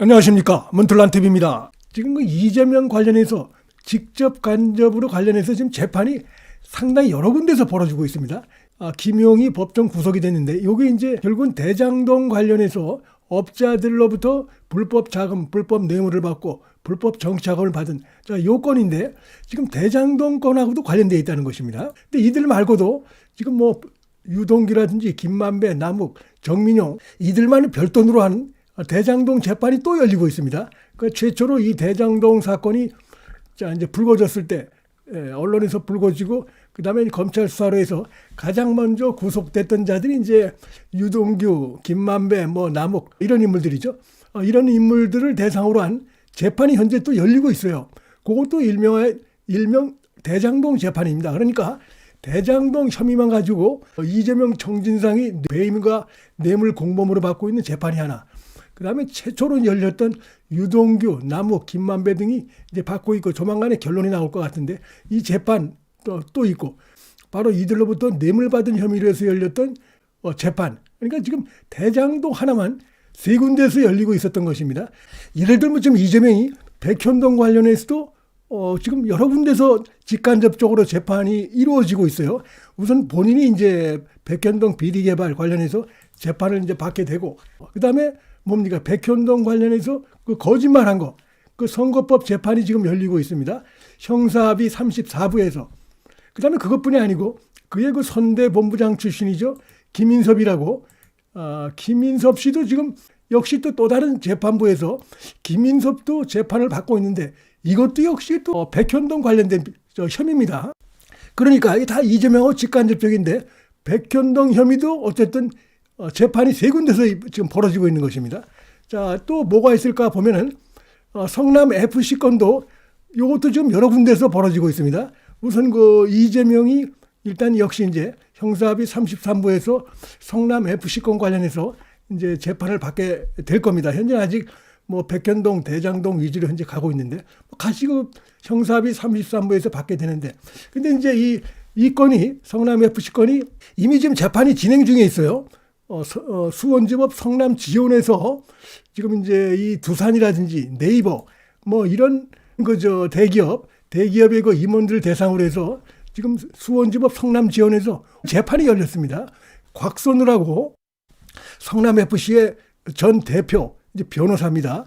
안녕하십니까 문틀란 TV입니다. 지금 그 이재명 관련해서 직접 간접으로 관련해서 지금 재판이 상당히 여러 군데서 벌어지고 있습니다. 아, 김용이 법정 구속이 됐는데 이게 이제 결국은 대장동 관련해서 업자들로부터 불법 자금, 불법 뇌물을 받고 불법 정치자금을 받은 자, 요 건인데 지금 대장동 건하고도 관련되어 있다는 것입니다. 근데 이들 말고도 지금 뭐 유동규라든지 김만배, 남욱, 정민용 이들만은 별돈으로 하는 대장동 재판이 또 열리고 있습니다. 그 최초로 이 대장동 사건이 자 이제 불거졌을 때 예, 언론에서 불거지고 그다음에 검찰 수사로 해서 가장 먼저 구속됐던 자들이 이제 유동규, 김만배, 뭐 남욱 이런 인물들이죠. 어, 이런 인물들을 대상으로 한 재판이 현재 또 열리고 있어요. 그것도 일명의 일명 대장동 재판입니다. 그러니까 대장동 혐의만 가지고 이재명 정진상이 배임과 뇌물 공범으로 받고 있는 재판이 하나. 그 다음에 최초로 열렸던 유동규, 남욱, 김만배 등이 이제 받고 있고 조만간에 결론이 나올 것 같은데 이 재판 또, 또 있고 바로 이들로부터 뇌물 받은 혐의로 해서 열렸던 어, 재판. 그러니까 지금 대장동 하나만 세 군데에서 열리고 있었던 것입니다. 예를 들면 지금 이재명이 백현동 관련해서도 어, 지금 여러 군데서 직간접적으로 재판이 이루어지고 있어요. 우선 본인이 이제 백현동 비리 개발 관련해서 재판을 이제 받게 되고, 그 다음에 뭡니까? 백현동 관련해서 그 거짓말한 거, 그 선거법 재판이 지금 열리고 있습니다. 형사합의 34부에서. 그 다음에 그것뿐이 아니고, 그의 그 선대 본부장 출신이죠. 김인섭이라고, 아, 김인섭 씨도 지금 역시 또 또 다른 재판부에서 김인섭도 재판을 받고 있는데 이것도 역시 또 백현동 관련된 저 혐의입니다. 그러니까 이게 다 이재명하고 직간접적인데 백현동 혐의도 어쨌든 어, 재판이 세 군데서 지금 벌어지고 있는 것입니다. 자, 또 뭐가 있을까 보면은 어, 성남 FC 건도 이것도 지금 여러 군데서 벌어지고 있습니다. 우선 그 이재명이 일단 역시 이제 형사합의 33부에서 성남 FC 건 관련해서 이제 재판을 받게 될 겁니다. 현재 아직 뭐 백현동, 대장동 위주로 현재 가고 있는데 뭐 가시고 형사합의 33부에서 받게 되는데 근데 이제 이, 이 건이 성남 FC 건이 이미 지금 재판이 진행 중에 있어요. 어, 서, 어, 수원지법 성남 지원에서 지금 이제 이 두산이라든지 네이버 뭐 이런 그저 대기업 대기업의 그 임원들 대상으로 해서 지금 수원지법 성남 지원에서 재판이 열렸습니다. 곽선우라고 성남 FC의 전 대표 이제 변호사입니다.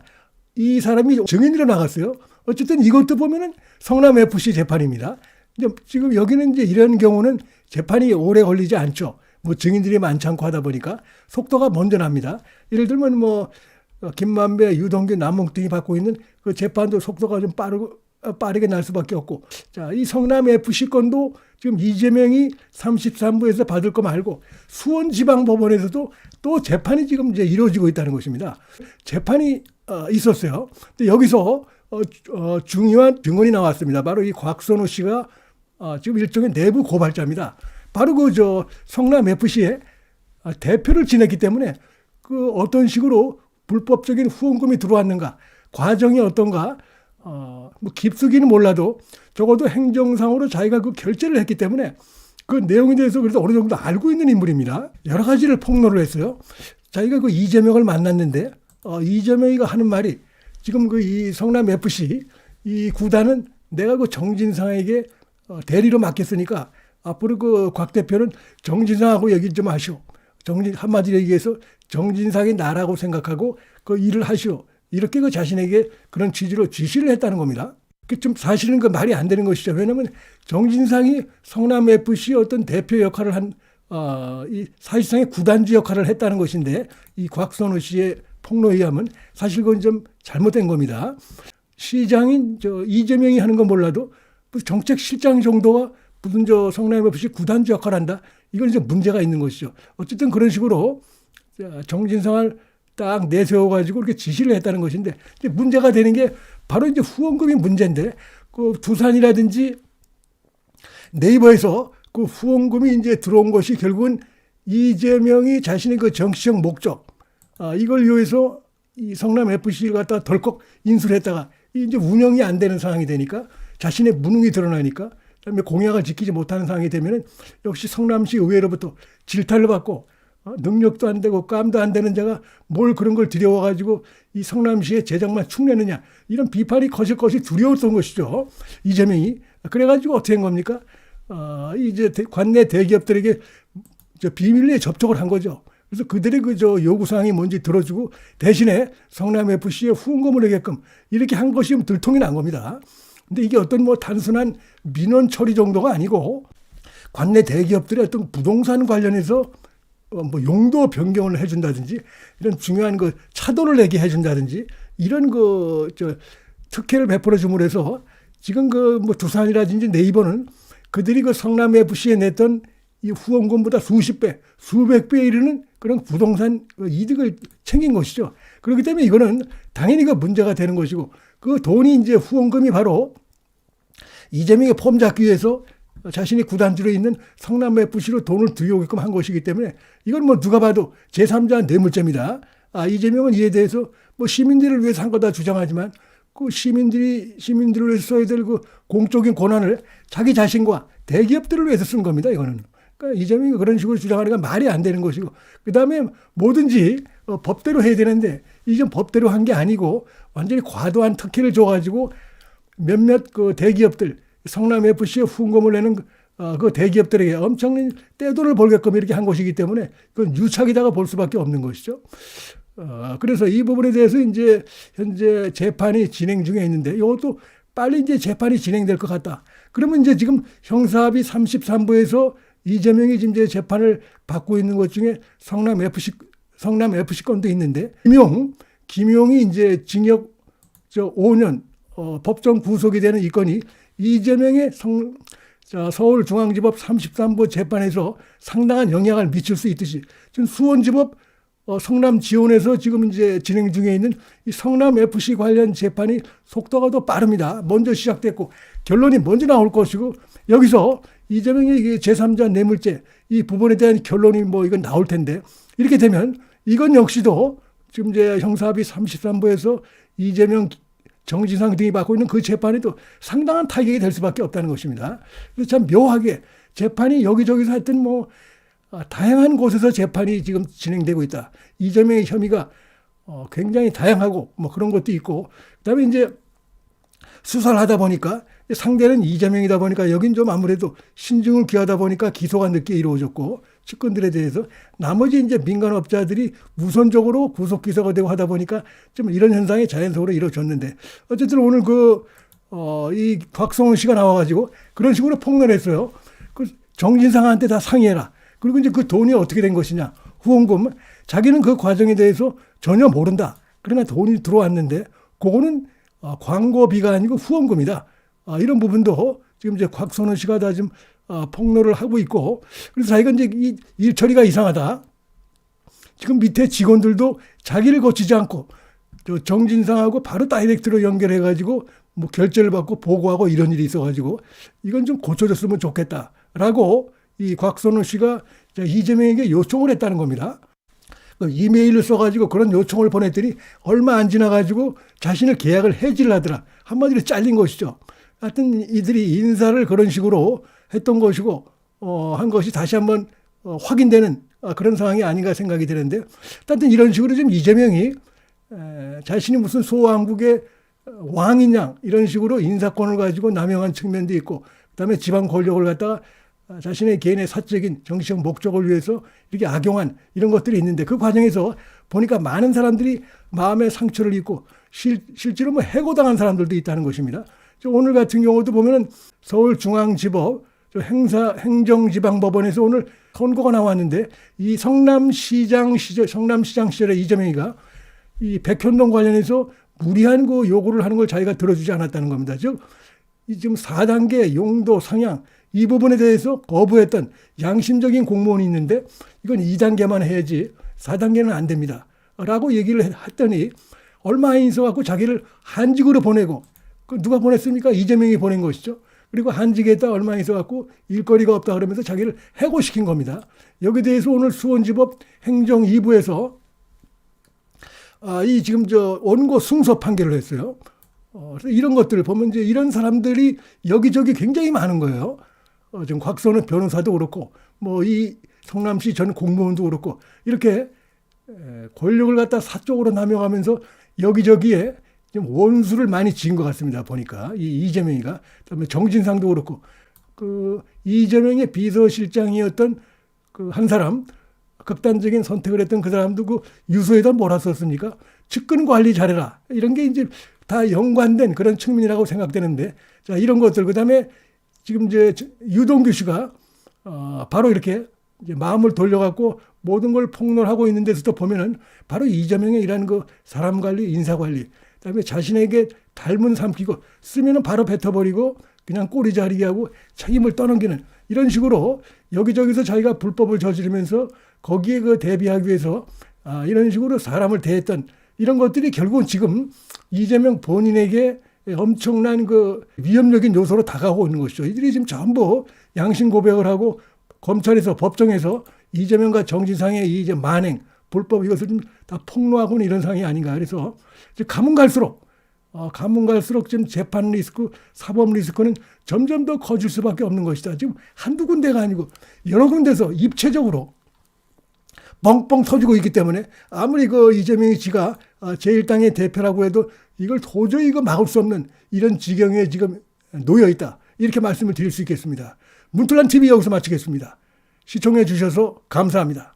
이 사람이 증인으로 나갔어요. 어쨌든 이것도 보면은 성남 FC 재판입니다. 지금 여기는 이제 이런 경우는 재판이 오래 걸리지 않죠. 뭐 증인들이 많지 않고 하다 보니까 속도가 먼저 납니다. 예를 들면 뭐 김만배, 유동규, 남몽 등이 받고 있는 그 재판도 속도가 좀 빠르고 빠르게 날 수밖에 없고 자, 이 성남 FC 건도 지금 이재명이 33부에서 받을 거 말고 수원지방법원에서도 또 재판이 지금 이제 이루어지고 있다는 것입니다. 재판이 어, 있었어요. 근데 여기서 어, 어, 중요한 증언이 나왔습니다. 바로 이 곽선우 씨가 어, 지금 일종의 내부 고발자입니다. 바로 그 저 성남 FC의 대표를 지냈기 때문에 그 어떤 식으로 불법적인 후원금이 들어왔는가 과정이 어떤가 어, 뭐 깊숙이는 몰라도 적어도 행정상으로 자기가 그 결제를 했기 때문에 그 내용에 대해서 그래도 어느 정도 알고 있는 인물입니다. 여러 가지를 폭로를 했어요. 자기가 그 이재명을 만났는데 어, 이재명이가 하는 말이 지금 그 이 성남 FC 이 구단은 내가 그 정진상에게 어, 대리로 맡겼으니까 앞으로 그 곽 대표는 정진상하고 얘기 좀 하시오. 정진 한마디로 얘기해서 정진상이 나라고 생각하고 그 일을 하시오. 이렇게 그 자신에게 그런 취지로 지시를 했다는 겁니다. 그좀 사실은 그 말이 안 되는 것이죠. 왜냐하면 정진상이 성남 FC 어떤 대표 역할을 한, 어, 이 사실상의 구단주 역할을 했다는 것인데 이 곽선우 씨의 폭로에 의하면 사실 그건 좀 잘못된 겁니다. 시장인 저 이재명이 하는 건 몰라도 정책실장 정도가 무슨 저 성남 FC 구단주 역할을 한다. 이건 이제 문제가 있는 것이죠. 어쨌든 그런 식으로 정진상을 딱 내세워가지고 이렇게 지시를 했다는 것인데 문제가 되는 게 바로 이제 후원금이 문제인데 그 두산이라든지 네이버에서 그 후원금이 이제 들어온 것이 결국은 이재명이 자신의 그 정치적 목적 아, 이걸 위해서 이 성남 FC를 갖다 덜컥 인수를 했다가 이제 운영이 안 되는 상황이 되니까 자신의 무능이 드러나니까 그다음에 공약을 지키지 못하는 상황이 되면은 역시 성남시 의회로부터 질타를 받고 어, 능력도 안 되고 깜도 안 되는 자가 뭘 그런 걸 들여와가지고 이 성남시의 재정만 축내느냐 이런 비판이 거실 것이 두려웠던 것이죠 이재명이 그래가지고 어떻게 한 겁니까? 어, 이제 대- 관내 대기업들에게 저 비밀리에 접촉을 한 거죠. 그래서 그들의 그저 요구사항이 뭔지 들어주고 대신에 성남 FC에 후원금을 하게끔 이렇게 한 것이 좀 들통이 난 겁니다. 근데 이게 어떤 뭐 단순한 민원 처리 정도가 아니고 관내 대기업들의 어떤 부동산 관련해서 어, 뭐 용도 변경을 해준다든지 이런 중요한 그 차도를 내게 해준다든지 이런 그 저 특혜를 베풀어 줌으로 해서 지금 그 뭐 두산이라든지 네이버는 그들이 그 성남 FC에 냈던 이 후원금보다 수십 배, 수백 배에 이르는 그런 부동산 그 이득을 챙긴 것이죠. 그렇기 때문에 이거는 당연히 그 문제가 되는 것이고 그 돈이 이제 후원금이 바로 이재명의 폼 잡기 위해서 자신이 구단주로 있는 성남 FC로 돈을 들여오게끔 한 것이기 때문에 이건 뭐 누가 봐도 제3자 뇌물죄입니다. 아, 이재명은 이에 대해서 뭐 시민들을 위해서 한 거다 주장하지만 그 시민들이 시민들을 위해서 써야 될 그 공적인 권한을 자기 자신과 대기업들을 위해서 쓴 겁니다. 이거는. 그러니까 이재명이 그런 식으로 주장하는 건 말이 안 되는 것이고 그다음에 뭐든지 어, 법대로 해야 되는데 이전 법대로 한 게 아니고 완전히 과도한 특혜를 줘가지고 몇몇 그 대기업들 성남 FC에 후원금을 내는 그, 어, 그 대기업들에게 엄청난 떼돈을 벌게끔 이렇게 한 것이기 때문에 그건 유착이다가 볼 수밖에 없는 것이죠. 어, 그래서 이 부분에 대해서 이제 현재 재판이 진행 중에 있는데 이것도 빨리 이제 재판이 진행될 것 같다. 그러면 이제 지금 형사합의 33부에서 이재명이 지금 이제 재판을 받고 있는 것 중에 성남 FC 성남 FC 건도 있는데 김용 김용이 이제 징역 저 5년 어, 법정 구속이 되는 이 건이 이재명의 성, 자, 서울중앙지법 33부 재판에서 상당한 영향을 미칠 수 있듯이 지금 수원지법 어, 성남 지원에서 지금 이제 진행 중에 있는 이 성남 FC 관련 재판이 속도가 더 빠릅니다. 먼저 시작됐고 결론이 먼저 나올 것이고 여기서 이재명의 이게 제3자 뇌물죄 이 부분에 대한 결론이 뭐 이건 나올 텐데 이렇게 되면 이건 역시도 지금 이제 형사합의 33부에서 이재명 정진상 등이 받고 있는 그 재판에도 상당한 타격이 될 수밖에 없다는 것입니다. 그래서 참 묘하게 재판이 여기저기서 하여튼 뭐 아, 다양한 곳에서 재판이 지금 진행되고 있다. 이재명의 혐의가 어, 굉장히 다양하고 뭐 그런 것도 있고 그다음에 이제 수사를 하다 보니까 상대는 이재명이다 보니까 여긴 좀 아무래도 신중을 기하다 보니까 기소가 늦게 이루어졌고 측근들에 대해서 나머지 이제 민간업자들이 우선적으로 구속 기소가 되고 하다 보니까 좀 이런 현상이 자연적으로 이루어졌는데 어쨌든 오늘 그 어, 이 곽성훈 씨가 나와가지고 그런 식으로 폭로했어요. 그 정진상한테 다 상의해라. 그리고 이제 그 돈이 어떻게 된 것이냐. 후원금. 자기는 그 과정에 대해서 전혀 모른다. 그러나 돈이 들어왔는데 그거는 어, 광고비가 아니고 후원금이다. 아, 이런 부분도 지금 이제 곽선원 씨가 다 지금 어, 폭로를 하고 있고 그래서 자기가 이제 이 일 처리가 이상하다. 지금 밑에 직원들도 자기를 거치지 않고 저 정진상하고 바로 다이렉트로 연결해 가지고 뭐 결제를 받고 보고하고 이런 일이 있어 가지고 이건 좀 고쳐졌으면 좋겠다라고 이 곽선우 씨가 저 이재명에게 요청을 했다는 겁니다. 그 이메일을 써가지고 그런 요청을 보냈더니 얼마 안 지나가지고 자신을 계약을 해지를 하더라. 한마디로 잘린 것이죠. 하여튼 이들이 인사를 그런 식으로 했던 것이고, 어, 한 것이 다시 한번 어, 확인되는 어, 그런 상황이 아닌가 생각이 드는데, 하여튼 이런 식으로 지금 이재명이 에, 자신이 무슨 소왕국의 양 이런 식으로 인사권을 가지고 남용한 측면도 있고, 그다음에 지방 권력을 갖다가 아, 자신의 개인의 사적인 정치적 목적을 위해서 이렇게 악용한 이런 것들이 있는데 그 과정에서 보니까 많은 사람들이 마음의 상처를 입고 실, 실제로 뭐 해고당한 사람들도 있다는 것입니다. 저 오늘 같은 경우도 보면은 서울중앙지법 저 행사 행정지방법원에서 오늘 선고가 나왔는데 이 성남시장 시절 성남시장 시절에 이재명이가 이 백현동 관련해서 무리한 그 요구를 하는 걸 자기가 들어주지 않았다는 겁니다. 즉, 이 지금 4단계 용도 상향 이 부분에 대해서 거부했던 양심적인 공무원이 있는데 이건 2단계만 해야지 4단계는 안 됩니다. 라고 얘기를 했더니 얼마 안 있어갖고 자기를 한직으로 보내고 그 누가 보냈습니까? 이재명이 보낸 것이죠. 그리고 한직에다 얼마 있어갖고 일거리가 없다 그러면서 자기를 해고시킨 겁니다. 여기에 대해서 오늘 수원지법 행정 2부에서 아, 이 지금 저 원고 승소 판결을 했어요. 어, 그래서 이런 것들을 보면 이제 이런 사람들이 여기저기 굉장히 많은 거예요. 어, 지금 곽선우 변호사도 그렇고 뭐 이 성남시 전 공무원도 그렇고 이렇게 에, 권력을 갖다 사적으로 남용하면서 여기저기에 좀 원수를 많이 지은 것 같습니다. 보니까 이 이재명이가 그다음에 정진상도 그렇고 그 이재명의 비서실장이었던 그 한 사람 극단적인 선택을 했던 그 사람도 그 유서에다 뭐라 썼습니까? 측근 관리 잘해라 이런 게 이제 다 연관된 그런 측면이라고 생각되는데 자 이런 것들 그다음에 지금 이제 유동규 씨가 어, 바로 이렇게 이제 마음을 돌려갖고 모든 걸 폭로하고 있는 데서도 보면은 바로 이재명의 일하는 그 사람 관리, 인사 관리, 그다음에 자신에게 닮은 삼키고 쓰면은 바로 뱉어버리고 그냥 꼬리 자리게 하고 책임을 떠넘기는 이런 식으로 여기저기서 자기가 불법을 저지르면서 거기에 그 대비하기 위해서 아, 이런 식으로 사람을 대했던 이런 것들이 결국은 지금 이재명 본인에게 엄청난 그 위협적인 요소로 다가오고 있는 것이죠. 이들이 지금 전부 양심 고백을 하고 검찰에서 법정에서 이재명과 정진상의 이 이제 만행 불법 이것을 좀 다 폭로하고 는 이런 상황이 아닌가. 그래서 이제 가면 갈수록 어, 가면 갈수록 지금 재판 리스크, 사법 리스크는 점점 더 커질 수밖에 없는 것이다. 지금 한두 군데가 아니고 여러 군데서 입체적으로 뻥뻥 터지고 있기 때문에 아무리 그 이재명이 지가 어, 제1당의 대표라고 해도 이걸 도저히 이거 막을 수 없는 이런 지경에 지금 놓여 있다. 이렇게 말씀을 드릴 수 있겠습니다. 문틀란 TV 여기서 마치겠습니다. 시청해 주셔서 감사합니다.